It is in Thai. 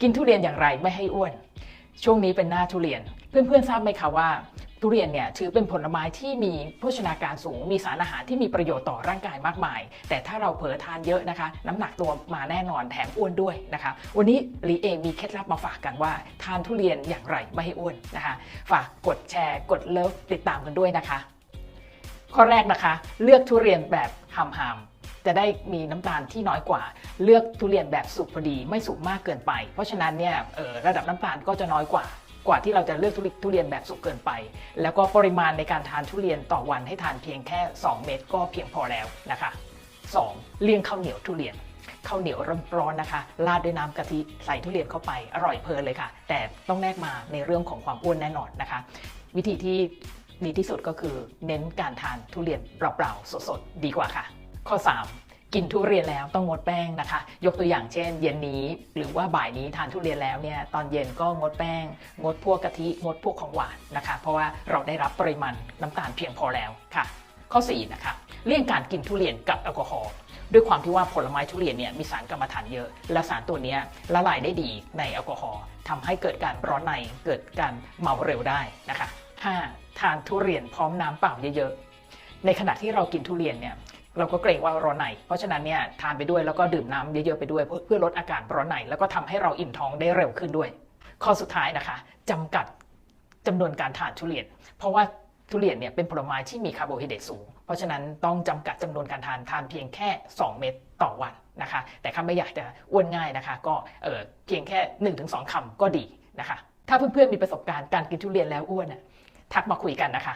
กินทุเรียนอย่างไรไม่ให้อ้วน ช่วงนี้เป็นหน้าทุเรียน เพื่อนๆทราบไหมคะว่า ทุเรียนเนี่ยถือเป็นผลไม้ที่มีโภชนาการสูง มีสารอาหารที่มีประโยชน์ต่อร่างกายมากมาย แต่ถ้าเราเผลอทานเยอะนะคะ น้ำหนักตัวมาแน่นอนแถมอ้วนด้วยนะคะ วันนี้ลีเองมีเคล็ดลับมาฝากกันว่า ทานทุเรียนอย่างไรไม่ให้อ้วนนะคะ ฝากกดแชร์กดเลิฟติดตามกันด้วยนะคะ ข้อแรกนะคะ เลือกทุเรียนแบบหำหำ จะได้มีน้ำตาลที่น้อยกว่า เลือกทุเรียนแบบสุกพอดีไม่สุกมากเกินไป เพราะฉะนั้นเนี่ยออระดับน้ำตาลก็จะน้อยกว่ากว่าที่เราจะเลือกทุเรียนทุเรียนแบบสุกเกินไป แล้วก็ปริมาณในการทานทุเรียนต่อวันให้ทานเพียงแค่ 2 เม็ดก็เพียงพอแล้วนะคะ 2. เลี่ยงข้าวเหนียวทุเรียนข้าวเหนียวร้อนๆนะคะ ราดด้วยน้ำกะทิใส่ทุเรียนเข้าไปอร่อยเพลินเลยค่ะ แต่ต้องแนกมาในเรื่องของความอ้วนแน่นอนนะคะ วิธีที่ดีที่สุดก็คือเน้นการทานทุเรียนเปล่าๆสดๆดีกว่าค่ะ ข้อ 3 กินทุเรียนแล้วต้องงดแป้งนะคะ ยกตัวอย่างเช่น เย็นนี้หรือว่าบ่ายนี้ทานทุเรียนแล้วเนี่ยตอนเย็นก็งดแป้ง งดพวกกะทิงดพวกของหวานนะคะ เพราะว่าเราได้รับปริมาณน้ำตาลเพียงพอแล้วค่ะ ข้อ4นะคะเลี่ยงการกินทุเรียนกับแอลกอฮอล์ด้วยความที่ว่าผลไม้ทุเรียนเนี่ยมีสารกรรมฐานเยอะ และสารตัวนี้ละลายได้ดีในแอลกอฮอล์ทำให้เกิดการร้อนในเกิดการเมาเร็วได้นะคะ 5. ทานทุเรียนพร้อมน้ำเปล่าเยอะๆ ในขณะที่เรากินทุเรียนเนี่ย เราก็เกรงว่าร้อนใน เพราะฉะนั้นเนี่ยทานไปด้วยแล้วก็ดื่มน้ำเยอะๆไปด้วย เพื่อลดอาการร้อนในแล้วก็ทำให้เราอิ่มท้องได้เร็วขึ้นด้วย ข้อสุดท้ายนะคะจำกัดจำนวนการทานทุเรียน เพราะว่าทุเรียนเนี่ยเป็นผลไม้ที่มีคาร์โบไฮเดรตสูง เพราะฉะนั้นต้องจำกัดจำนวนการทานทานเพียงแค่ 2 เม็ดต่อวันนะคะ แต่ถ้าไม่อยากจะอ้วนง่ายนะคะ ก็เออเพียงแค่ 1-2คำก็ดีนะคะ ถ้าเพื่อนๆมีประสบการณ์การกินทุเรียนแล้วอ้วนน่ะทักมาคุยกันนะคะ